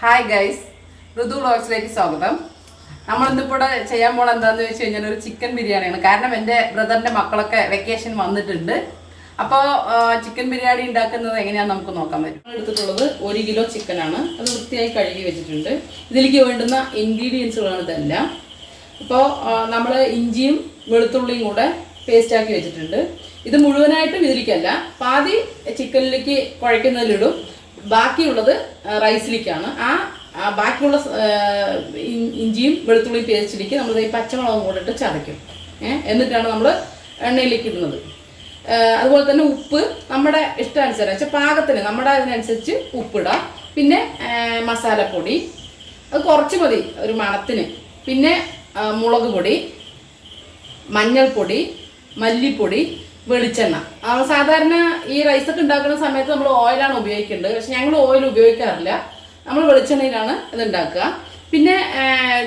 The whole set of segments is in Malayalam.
ഹായ് ഗൈസ് ഋതു വ്ളോഗ്സിലേക്ക് സ്വാഗതം. ഇന്നിവിടെ ചെയ്യാൻ പോണ എന്താണെന്ന് വെച്ച് കഴിഞ്ഞാൽ ഒരു ചിക്കൻ ബിരിയാണിയാണ്. കാരണം എന്റെ ബ്രദറിന്റെ മക്കളൊക്കെ വെക്കേഷൻ വന്നിട്ടുണ്ട്. അപ്പോൾ ചിക്കൻ ബിരിയാണി ഉണ്ടാക്കുന്നത് എങ്ങനെയാണെന്ന് നമുക്ക് നോക്കാൻ പറ്റും. എടുത്തിട്ടുള്ളത് ഒരു കിലോ ചിക്കനാണ് അത് വൃത്തിയായി കഴുകി വെച്ചിട്ടുണ്ട്. ഇതിലേക്ക് വേണ്ടുന്ന ഇൻഗ്രീഡിയൻസുകളാണ് ഇതെല്ലാം. അപ്പോൾ നമ്മൾ ഇഞ്ചിയും വെളുത്തുള്ളിയും കൂടെ പേസ്റ്റാക്കി വെച്ചിട്ടുണ്ട്. ഇത് മുഴുവനായിട്ടും ഇതിലേക്കല്ല. പാതി ചിക്കനിലേക്ക് കുഴയ്ക്കുന്നതിലിടും. ബാക്കിയുള്ളത് റൈസിലേക്കാണ്. ആ ബാക്കിയുള്ള ഇഞ്ചിയും വെളുത്തുള്ളിയും പേസ്റ്റിലേക്ക് നമ്മൾ ഈ പച്ചമുളകും കൂടെ ഇട്ട് ചതയ്ക്കും. എന്നിട്ടാണ് നമ്മൾ എണ്ണയിലേക്ക് ഇടുന്നത്. അതുപോലെ തന്നെ ഉപ്പ് നമ്മുടെ ഇഷ്ടാനുസരണം. വെച്ചാൽ പാകത്തിന് നമ്മുടെ അതിനനുസരിച്ച് ഉപ്പിടാം പിന്നെ മസാലപ്പൊടി. അത് കുറച്ച് മതി ഒരു മണത്തിന്. പിന്നെ മുളക് പൊടി മഞ്ഞൾപ്പൊടി മല്ലിപ്പൊടി വെളിച്ചെണ്ണ. സാധാരണ ഈ റൈസൊക്കെ ഉണ്ടാക്കുന്ന സമയത്ത് നമ്മൾ ഓയിലാണ് ഉപയോഗിക്കേണ്ടത്. പക്ഷെ ഞങ്ങൾ ഓയിൽ ഉപയോഗിക്കാറില്ല. നമ്മൾ വെളിച്ചെണ്ണയിലാണ് ഇത് ഉണ്ടാക്കുക. പിന്നെ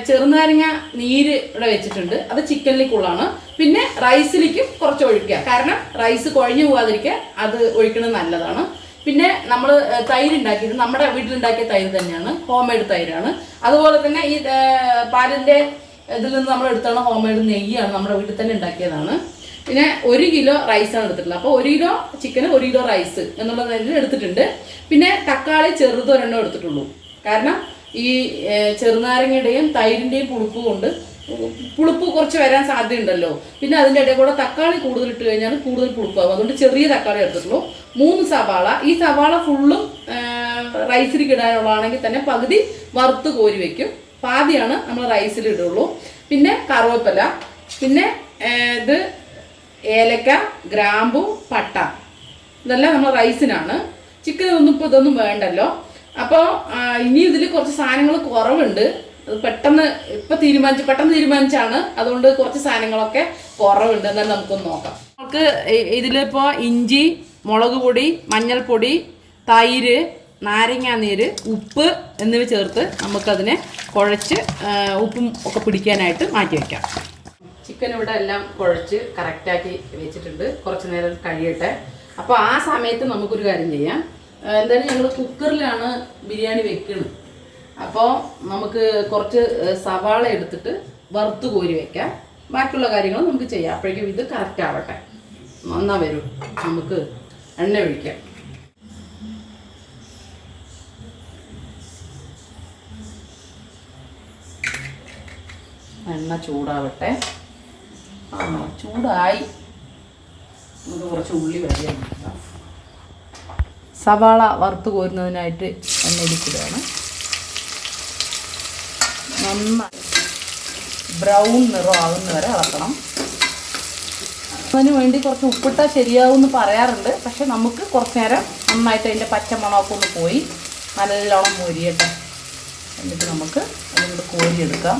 ചെറുനാരങ്ങ നീര് ഇവിടെ വെച്ചിട്ടുണ്ട്. അത് ചിക്കനിലേക്കുള്ളതാണ് പിന്നെ റൈസിലേക്കും കുറച്ച് ഒഴിക്കുക. കാരണം റൈസ് കുഴഞ്ഞു പോകാതിരിക്കുക അത് ഒഴിക്കുന്നത് നല്ലതാണ്. പിന്നെ നമ്മൾ തൈര് ഉണ്ടാക്കിയത് നമ്മുടെ വീട്ടിലുണ്ടാക്കിയ തൈര് തന്നെയാണ്. ഹോം മെയ്ഡ് തൈരാണ്. അതുപോലെ തന്നെ ഈ പാലിന്റെ ഇതിൽ നിന്ന് നമ്മൾ എടുത്താണ് ഹോം മെയ്ഡ് നെയ്യാണ് നമ്മുടെ വീട്ടിൽ തന്നെ ഉണ്ടാക്കിയതാണ്. പിന്നെ ഒരു കിലോ റൈസാണ് എടുത്തിട്ടുള്ളത്. അപ്പോൾ ഒരു കിലോ ചിക്കന് ഒരു കിലോ റൈസ് എന്നുള്ള നിലയിൽ എടുത്തിട്ടുണ്ട്. പിന്നെ തക്കാളി ചെറുതൊരെണ്ണം എടുത്തിട്ടുള്ളൂ. കാരണം ഈ ചെറുനാരങ്ങയുടെയും തൈരിന്റെയും പുളിപ്പ് കൊണ്ട് പുളിപ്പ് കുറച്ച് വരാൻ സാധ്യതയുണ്ടല്ലോ. പിന്നെ അതിന്റെ ഇടയിൽ കൂടെ തക്കാളി കൂടുതൽ ഇട്ട് കഴിഞ്ഞാൽ കൂടുതൽ പുളിപ്പാകും. അതുകൊണ്ട് ചെറിയ തക്കാളി എടുത്തിട്ടുള്ളൂ. മൂന്ന് സവാള. ഈ സവാള ഫുള്ളും റൈസിൽ ഇടാനുള്ളതാണെങ്കിൽ തന്നെ പകുതി വറുത്ത് കോരി വെക്കും. പാതിയാണ് നമ്മൾ റൈസിൽ ഇടുള്ളൂ. പിന്നെ കറുവേപ്പില. പിന്നെ ഇത് ഏലക്ക ഗ്രാമ്പു പട്ട. ഇതെല്ലാം നമ്മൾ റൈസിനാണ്. ചിക്കൻ ഒന്നും ഇപ്പോൾ ഇതൊന്നും വേണ്ടല്ലോ. അപ്പോൾ ഇനി ഇതിൽ കുറച്ച് സാധനങ്ങൾ കുറവുണ്ട്. അത് പെട്ടെന്ന് ഇപ്പം തീരുമാനിച്ച് പെട്ടെന്ന് തീരുമാനിച്ചാണ്. അതുകൊണ്ട് കുറച്ച് സാധനങ്ങളൊക്കെ കുറവുണ്ട്. എന്നാലും നമുക്കൊന്ന് നോക്കാം. നമുക്ക് ഇതിലിപ്പോൾ ഇഞ്ചി മുളക് പൊടി മഞ്ഞൾപ്പൊടി തൈര് നാരങ്ങാനീര് ഉപ്പ് എന്നിവ ചേർത്ത് നമുക്കതിനെ കുഴച്ച് ഉപ്പും ഒക്കെ പിടിക്കാനായിട്ട് മാറ്റി വയ്ക്കാം. ചിക്കൻ ഇവിടെ എല്ലാം കുഴച്ച് കറക്റ്റാക്കി വെച്ചിട്ടുണ്ട്. കുറച്ച് നേരം കഴിയട്ടെ. അപ്പോൾ ആ സമയത്ത് നമുക്കൊരു കാര്യം ചെയ്യാം. എന്തായാലും ഞങ്ങൾ കുക്കറിലാണ് ബിരിയാണി വെക്കുന്നത് അപ്പോൾ നമുക്ക് കുറച്ച് സവാള എടുത്തിട്ട് വറുത്ത് കോരി വെക്കാം. ബാക്കിയുള്ള കാര്യങ്ങൾ നമുക്ക് ചെയ്യാം. അപ്പോഴേക്കും ഇത് കറക്റ്റ് ആവട്ടെ. നന്നാ വരൂ. നമുക്ക് എണ്ണ ഒഴിക്കാം. എണ്ണ ചൂടാവട്ടെ. ആ ചൂടായി. നമുക്ക് കുറച്ച് ഉള്ളി വരിക സവാള വറുത്ത് കോരുന്നതിനായിട്ട് എണ്ണയിലിടുകയാണ് നന്നായി ബ്രൗൺ നിറം ആകുന്ന വരെ ഇളക്കണം അതിന് വേണ്ടി കുറച്ച് ഉപ്പിട്ടാൽ ശരിയാവുമെന്ന് പറയാറുണ്ട്. പക്ഷെ നമുക്ക് കുറച്ച് നേരം നന്നായിട്ട് അതിന്റെ പച്ചമണമൊക്കെ ഒന്ന് പോയി നല്ലോണം മൊരിയട്ടെ. എന്നിട്ട് നമുക്ക് അതിനോട് കോരിയെടുക്കാം.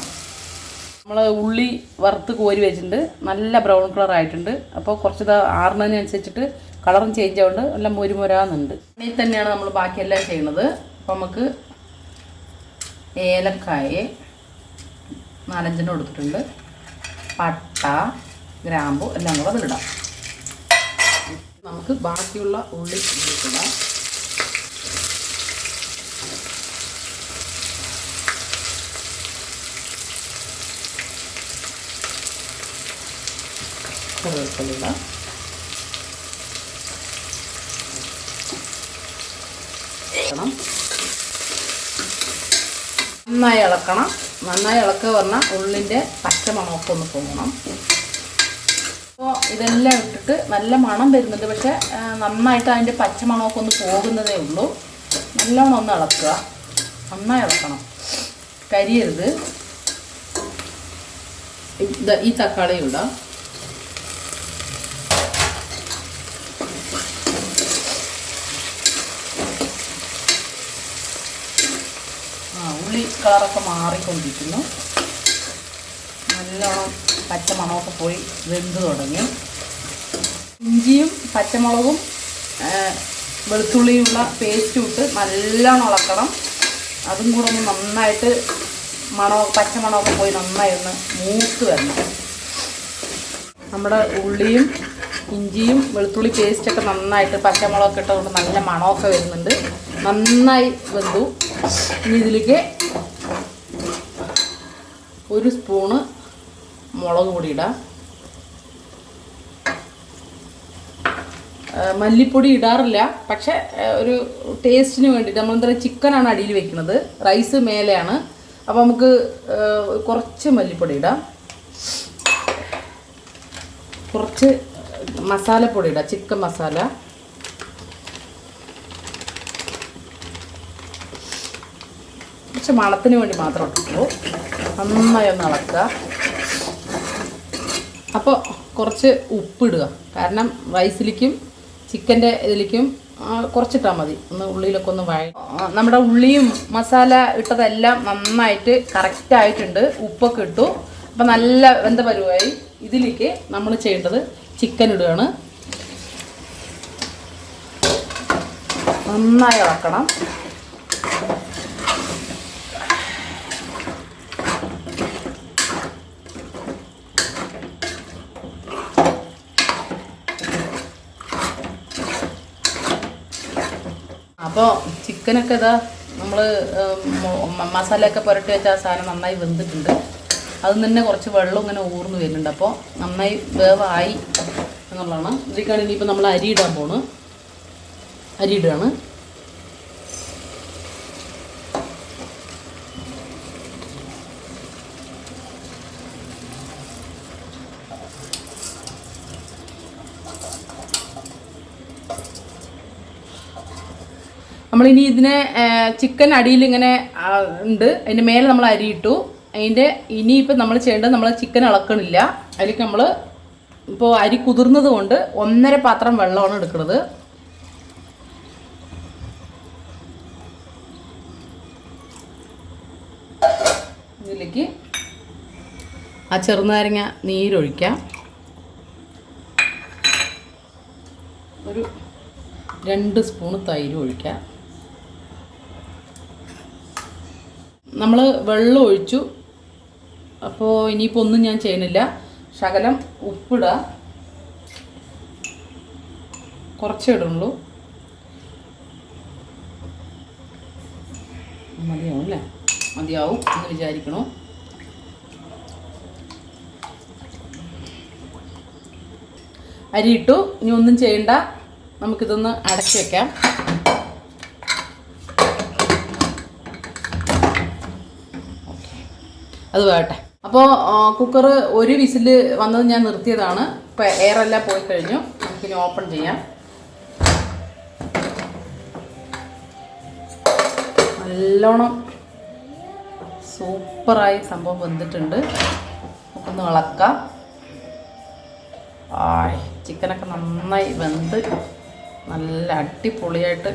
നമ്മൾ ഉള്ളി വറുത്ത് കോരി വെച്ചിട്ടുണ്ട്. നല്ല ബ്രൗൺ കളർ ആയിട്ടുണ്ട്. അപ്പോൾ കുറച്ച് ആറുന്നതിനനുസരിച്ചിട്ട് കളറും ചേഞ്ച് ആവുന്നുണ്ട് നല്ല മുരുമുരാന്നുണ്ട്. ഇനി തന്നെയാണ് നമ്മൾ ബാക്കിയെല്ലാം ചെയ്യുന്നത് അപ്പോൾ നമുക്ക് ഏലക്കായ നാലഞ്ചെണ്ണം കൊടുത്തിട്ടുണ്ട് പട്ട ഗ്രാമ്പു എല്ലാം കൂടെ അതിലിടാം. നമുക്ക് ബാക്കിയുള്ള ഉള്ളി ഇതിലിടാം കറിവേപ്പില ഇളക്കണം. നന്നായി ഇളക്കണം. നന്നായി ഇളക്കുക പറഞ്ഞാൽ ഉള്ളിന്റെ പച്ച മണമൊക്കെ ഒന്ന് പോകണം അപ്പോൾ ഇതെല്ലാം ഇട്ടിട്ട് നല്ല മണം വരുന്നുണ്ട്. പക്ഷേ നന്നായിട്ട് അതിന്റെ പച്ച മണമൊക്കെ ഒന്ന് പോകുന്നതേ ഉള്ളൂ. നല്ലോണം ഒന്ന് ഇളക്കുക. നന്നായി ഇളക്കണം. കരിയരുത്. ഈ തക്കാളി ഇടാം ആ ഉള്ളി കളറൊക്കെ മാറിക്കൊണ്ടിരിക്കുന്നു. നല്ലോണം പച്ചമണമൊക്കെ പോയി വെന്ത് തുടങ്ങി. ഇഞ്ചിയും പച്ചമുളകും വെളുത്തുള്ളിയുള്ള പേസ്റ്റും ഇട്ട് നല്ലോണം ഇളക്കണം അതും കൂടെ ഒന്ന് നന്നായിട്ട് മണോ പച്ചമണമൊക്കെ പോയി നന്നായി ഒന്ന് മൂത്ത് വരണം. നമ്മുടെ ഉള്ളിയും ഇഞ്ചിയും വെളുത്തുള്ളി പേസ്റ്റൊക്കെ നന്നായിട്ട് പച്ചമുളകൊക്കെ ഇട്ടതുകൊണ്ട് നല്ല മണമൊക്കെ വരുന്നുണ്ട്. നന്നായി വെന്തു. ഇനി ഇതിലേക്ക് ഒരു സ്പൂണ് മുളക് പൊടി ഇടാം. മല്ലിപ്പൊടി ഇടാറില്ല പക്ഷെ ഒരു ടേസ്റ്റിന് വേണ്ടിയിട്ട് പറയുക ചിക്കനാണ് അടിയിൽ വെക്കുന്നത്. റൈസ് മേലെയാണ്. അപ്പോൾ നമുക്ക് കുറച്ച് മല്ലിപ്പൊടി ഇടാം. കുറച്ച് മസാലപ്പൊടി ഇടാം ചിക്കൻ മസാല. കുറച്ച് മണത്തിന് വേണ്ടി മാത്രം ഇട്ടുള്ളൂ നന്നായി ഒന്ന് ഇളക്കുക അപ്പോൾ കുറച്ച് ഉപ്പിടുക. കാരണം റൈസിലേക്കും ചിക്കന്റെ ഇതിലേക്കും കുറച്ചിട്ടാൽ മതി. ഒന്ന് ഉള്ളിയിലൊക്കെ ഒന്ന് വഴ നമ്മുടെ ഉള്ളിയും മസാല ഇട്ടതെല്ലാം നന്നായിട്ട് കറക്റ്റായിട്ടുണ്ട് ഉപ്പൊക്കെ ഇട്ടു. അപ്പം നല്ല വെന്ത പരുവായി ഇതിലേക്ക് നമ്മൾ ചെയ്യേണ്ടത് ചിക്കൻ ഇടുകയാണ്. നന്നായി ഇളക്കണം. അപ്പോൾ ചിക്കനൊക്കെ ഇതാ നമ്മൾ മസാലയൊക്കെ പുരട്ടി വെച്ച ആ സാധനം നന്നായി വെന്തിട്ടുണ്ട്. അതിൽ നിന്ന് കുറച്ച് വെള്ളം ഇങ്ങനെ ഊർന്ന് വരുന്നുണ്ട്. അപ്പോൾ നന്നായി വേവായി എന്നുള്ളതാണ്. ഇതിലേക്കാണ് ഇനിയിപ്പോൾ നമ്മൾ അരി ഇടാൻ പോണ്. അരി ഇടുകയാണ്. നമ്മളിനി ഇതിനെ ചിക്കൻ അടിയിൽ ഇങ്ങനെ ഉണ്ട്. അതിന്റെ മേലെ നമ്മൾ അരി ഇട്ടു. അതിന്റെ ഇനിയിപ്പോൾ നമ്മൾ ചെയ്യേണ്ടത് നമ്മൾ ചിക്കൻ ഇളക്കണില്ല അതിലേക്ക് നമ്മൾ ഇപ്പോൾ അരി കുതിർന്നത് കൊണ്ട് ഒന്നര പാത്രം വെള്ളമാണ് എടുക്കുന്നത് ഇതിലേക്ക് ആ ചെറുനാരങ്ങ നീരൊഴിക്കാം. ഒരു രണ്ട് സ്പൂണ് തൈര് ഒഴിക്കാം. നമ്മൾ വെള്ളം ഒഴിച്ചു. അപ്പോൾ ഇനിയിപ്പോൾ ഒന്നും ഞാൻ ചെയ്യുന്നില്ല. ശകലം ഉപ്പിടുക കുറച്ചേ ഇടുള്ളൂ മതിയാവും അല്ലേ? മതിയാവും എന്ന് വിചാരിക്കണോ. അരിയിട്ടു ഇനി ഒന്നും ചെയ്യണ്ട. നമുക്കിതൊന്ന് അടച്ചു വെക്കാം. അത് വേട്ടെ. അപ്പോൾ കുക്കർ ഒരു വിസിൽ വന്നത് ഞാൻ നിർത്തിയതാണ്. ഇപ്പോൾ എയറെല്ലാം പോയി കഴിഞ്ഞു. നമുക്കിനി ഓപ്പൺ ചെയ്യാം. നല്ലോണം സൂപ്പറായി സംഭവം വെന്തിട്ടുണ്ട്. നമുക്കൊന്ന് ഇളക്കാം ചിക്കനൊക്കെ നന്നായി വെന്ത് നല്ല അടിപൊളിയായിട്ട്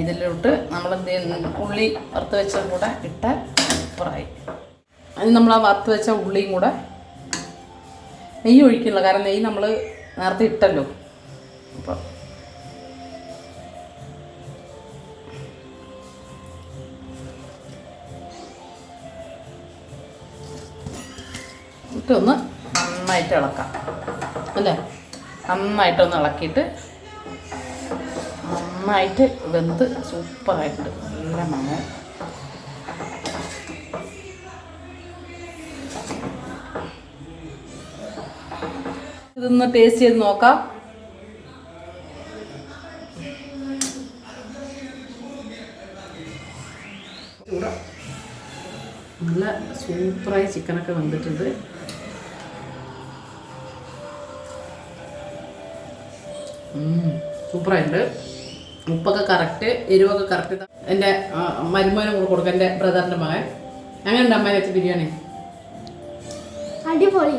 ഇതിലോട്ട് നമ്മൾ എന്ത് ഉള്ളി വറുത്ത് വെച്ചതും കൂടെ ഇട്ടാൽ സൂപ്പറായി അത് നമ്മൾ ആ വറുത്ത് വെച്ച ഉള്ളിയും കൂടെ നെയ്യ് ഒഴിക്കില്ല. കാരണം നെയ്യ് നമ്മൾ നേരത്തെ ഇട്ടല്ലോ. അപ്പം ഇട്ടൊന്ന് നന്നായിട്ട് ഇളക്കാം. അല്ലേ? നന്നായിട്ടൊന്ന് ഇളക്കിയിട്ട് നന്നായിട്ട് വെന്ത് സൂപ്പറായിട്ടുണ്ട്. നല്ല മണം. ഇതൊന്ന് ടേസ്റ്റ് ചെയ്ത് നോക്കാം. നല്ല സൂപ്പറായി ചിക്കനൊക്കെ വന്നിട്ടുണ്ട് സൂപ്പറായിട്ടുണ്ട്. ഉപ്പൊക്കെ കറക്റ്റ് എരിവൊക്കെ കറക്റ്റ് എന്റെ മരുമോനും കൂടെ കൊടുക്കാം എന്റെ ബ്രദറിന്റെ മകൻ. അങ്ങനെ ഉണ്ട് അമ്മ വെച്ച ബിരിയാണി? അടിപൊളി.